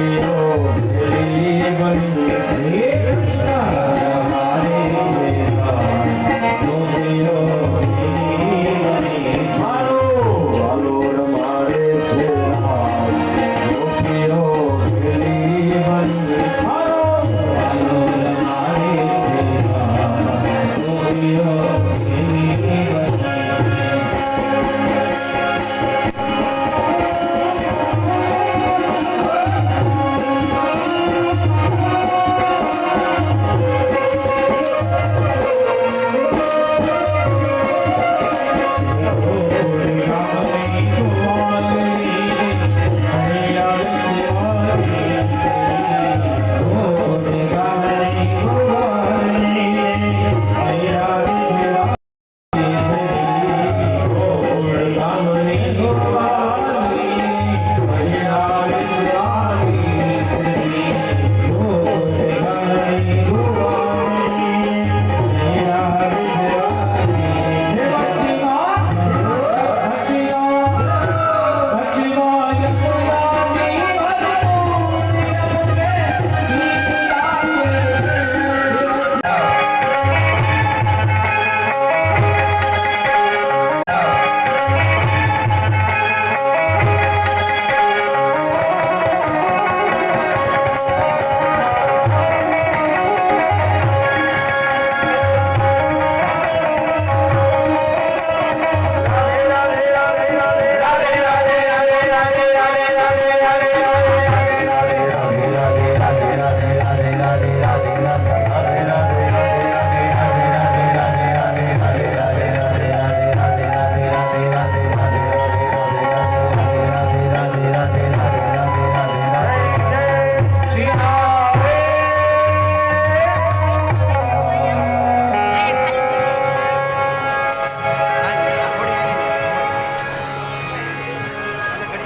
Hey, oh, hey, hey,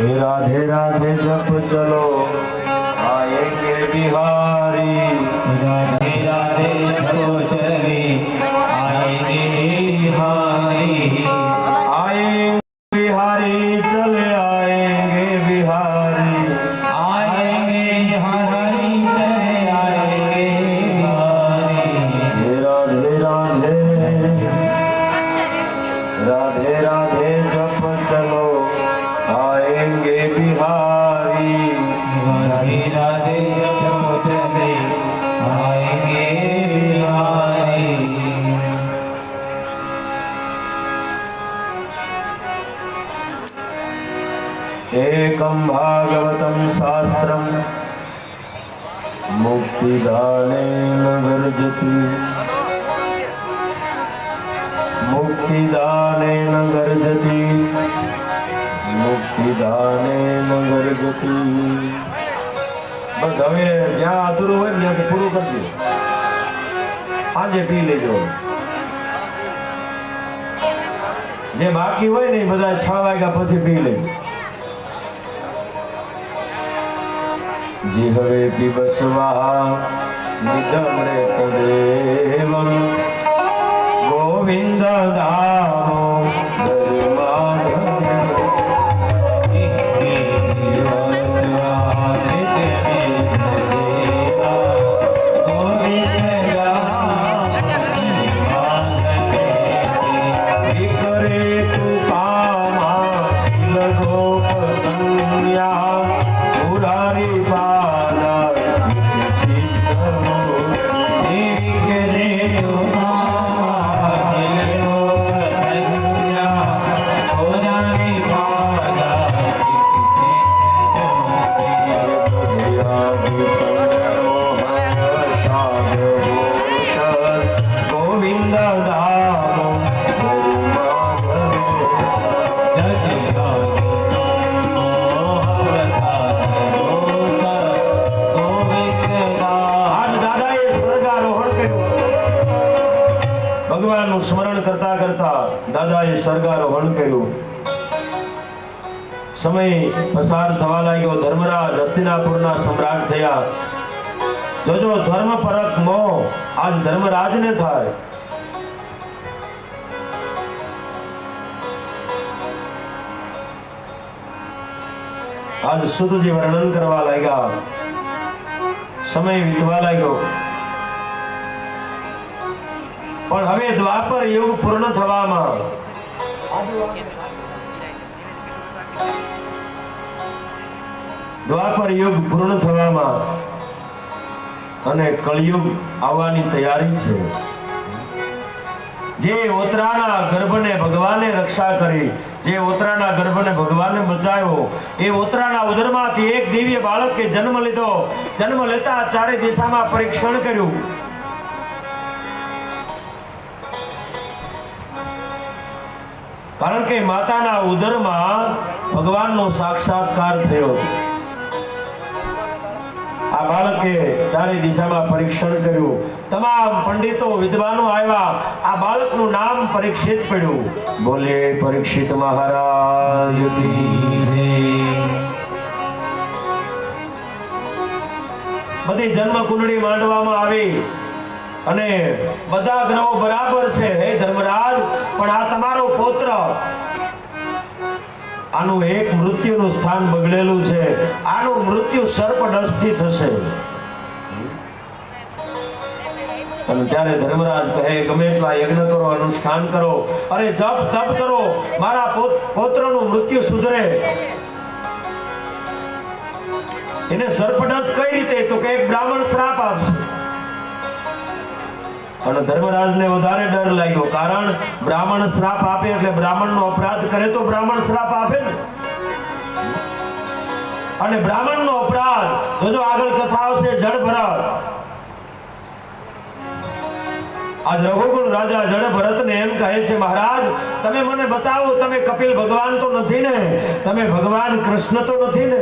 હે રાધે રાધે જપ ચલો. આયેંગે બિહારી. રાધે રાધે एकं भागवतं शास्त्रम् मुक्तिदानेन गर्जति मुक्तिदानेन गर्जति મુક્તિદાનેન ગર્જતિ બસ હવે જ્યાં અધૂરું હોય ને ત્યાંથી પૂરું કરજો આજે પી લેજો જે બાકી હોય ને એ બધા છ વાગ્યા પછી પી લેજો જીહવે પીબસ્વા નિદમ્રે તદેવમ ગોવિંદ દામો સ્વર્ગારોહણ કર્યું. સમય પસાર થવા લાગ્યો. ધર્મરાજ હસ્તિનાપુરના સમ્રાટ થયા. જોજો, ધર્મ પરક મોહ આજ ધર્મરાજને થાય. આજ સુતજી વર્ણન કરવા લાગ્યા. સમય વીતવા લાગ્યો. પણ હવે દ્વાપર યુગ પૂર્ણ થવામાં. દ્વાપર યુગ પૂર્ણ થવામાં અને કળિયુગ આવવાની તૈયારી છે. જે ઓતરાના ગર્ભને ભગવાને રક્ષા કરી, જે ઓતરાના ગર્ભને ભગવાને બચાવ્યો, એ ઓતરાના ઉદરમાંથી એક દિવ્ય બાળકે જન્મ લીધો. જન્મ લેતા ચારે દિશામાં પરીક્ષણ કર્યું. કારણ કે માતાના ઉદરમાં ભગવાનનો સાક્ષાત્કાર થયો. આ બાળકે ચારે દિશામાં પરીક્ષણ કર્યું. તમામ પંડિતો, વિદ્વાનો આવ્યા. આ બાળકનું નામ પરીક્ષિત પડ્યું. બોલે, પરીક્ષિત મહારાજ બધી જન્મ કુંડળી માંડવામાં આવી. અને બધા ગ્રહો બરાબર છે, હે ધર્મરાજ? પણ આ તમારો પુત્ર આનું એક મૃત્યુનું સ્થાન બગડેલું છે. આનું મૃત્યુ સર્પદંશથી થશે. અને ત્યારે ધર્મરાજ કહે, ગમે એટલા યજ્ઞ કરો, અનુષ્ઠાન કરો. અરે, જપ, તપ કરો. મારા પૌત્રનું મૃત્યુ સુધરે. એને સર્પદંશ કઈ રીતે? તો કે એક બ્રાહ્મણ શ્રાપ આપશે. અને ધર્મરાજને વધારે ડર લાગ્યો કારણ બ્રાહ્મણ શ્રાપ આપે એટલે બ્રાહ્મણનો અપરાધ કરે તો બ્રાહ્મણ શ્રાપ આપે ને. અને બ્રાહ્મણનો અપરાધ જોજો આગળ કથા આવશે, જળ ભરત. આજ રઘુકુળ રાજા જળ ભરતને એમ કહે છે, મહારાજ, તમે મને બતાવો, તમે કપિલ ભગવાન તો નથી ને? તમે ભગવાન કૃષ્ણ તો નથી ને?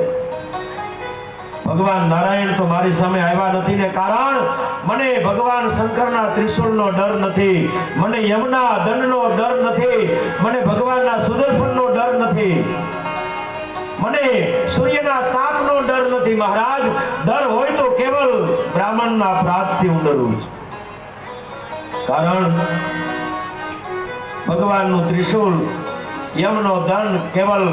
ભગવાન નારાયણ તો મારી સામે આવ્યા નથી ને કારણ મને ભગવાન શંકરના ત્રિશુલનો ડર નથી, મને યમના દંડનો ડર નથી, મને ભગવાનના સુદર્શનનો ડર નથી, મને સૂર્યના તાપનો ડર નથી મહારાજ, ડર હોય તો કેવલ બ્રાહ્મણના અપરાધથી હું ડરું છું કારણ ભગવાનનું ત્રિશુલ યમનો દંડ કેવલ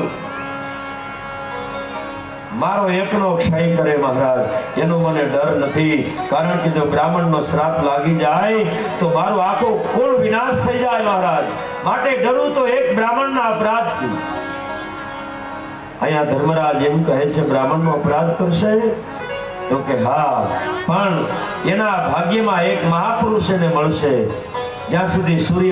મારો એકનો ક્ષય કરે મહારાજ. એનો મને ડર નથી. કારણ કે જો બ્રાહ્મણનો શ્રાપ લાગી જાય, તો મારો આખો કુળ વિનાશ થઈ જાય મહારાજ. માટે ડરું તો એક બ્રાહ્મણના અપરાધથી. અહીંયા ધર્મરાજ એમ કહે છે, બ્રાહ્મણનો અપરાધ કરશે? તો કે, હા, પણ એના ભાગ્યમાં એક મહાપુરુષ એને મળશે. જ્યાં સુધી સૂર્ય